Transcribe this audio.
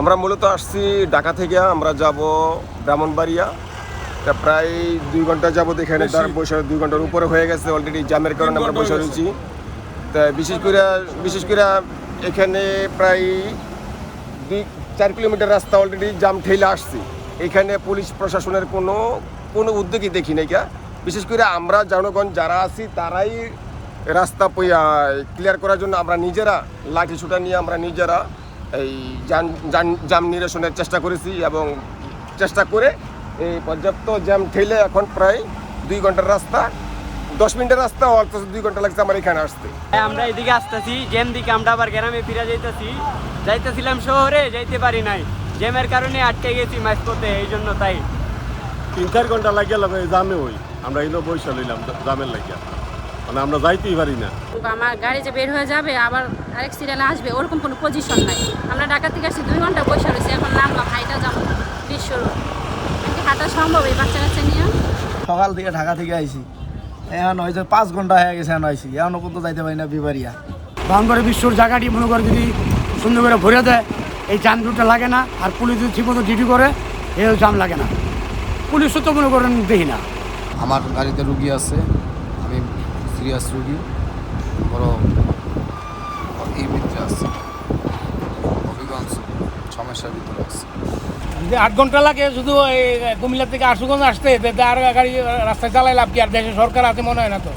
আমরা মূলত আসছি ঢাকা থেকে আমরা যাব ব্রাহ্মণবাড়িয়া। তা প্রায় দুই ঘণ্টা যাব এখানে তার বসে দুই ঘণ্টার উপরে হয়ে গেছে অলরেডি জ্যামের কারণে আমরা বসে রয়েছি। তা বিশেষ করে বিশেষ করে এখানে প্রায় দুই চার কিলোমিটার রাস্তা অলরেডি জাম ঠেলে আসছি। এখানে পুলিশ প্রশাসনের কোনো কোনো উদ্যোগই দেখি নাই কা বিশেষ করে আমরা জনগণ যারা আছি তারাই রাস্তা ক্লিয়ার করার জন্য আমরা নিজেরা লাঠি ছুটা নিয়ে আমরা নিজেরা এই যান যান জাম নিরসনের চেষ্টা করেছি এবং চেষ্টা করে এই পর্যাপ্ত জ্যাম ঠেলে এখন প্রায় দুই ঘণ্টার রাস্তা দশ মিনিটের রাস্তা অল্প দুই ঘণ্টা লাগছে আমার এখানে আসতে। হ্যাঁ, আমরা এদিকে আসতেছি জ্যাম দিকে আমরা আবার গ্রামে ফিরে যাইতেছি। যাইতেছিলাম শহরে যাইতে পারি নাই। জ্যামের কারণে আটকে গেছি মাঝপথে এই জন্য তাই। তিন চার ঘণ্টা লাগিয়া লাগে জামে হই আমরা এলো বৈশা লইলাম জামের লাগিয়া। মানে আমরা যাইতেই পারি না। আমার গাড়ি যে বের হয়ে যাবে আবার আরেক সিরিয়ালে আসবে ওরকম কোনো পজিশন নাই। আমরা ঢাকা থেকে আসছি দুই ঘণ্টা বসে রয়েছি এখন নামলাম হাইটা যাব বিশ্ব হাঁটা সম্ভব এই বাচ্চা কাচ্চা নিয়ে? সকাল থেকে ঢাকা থেকে আইছি। এখন হয়েছে পাঁচ ঘণ্টা হয়ে গেছে এখন আইছি এখন পর্যন্ত যাইতে পারি না বিবারিয়া। বাউন্ডারি বিশ্বর জায়গাটি মনে করে যদি সুন্দর করে ভরে দেয় এই জাম দুটো লাগে না আর পুলিশ যদি ঠিকমতো ডিউটি করে এও জাম লাগে না। পুলিশও তো মনে করেন দেখি না। আমার গাড়িতে রুগী আছে আমি সিরিয়াস রুগী বরং এই ভিতরে আসছে অধিকাংশ সমস্যার ভিতরে আসছে যে আট ঘণ্টা লাগে শুধু এই কুমিল্লা থেকে আশুগঞ্জ আসতে আর গাড়ি রাস্তায় চালাই লাভ কি? আর দেশে সরকার আছে মনে হয় না তো?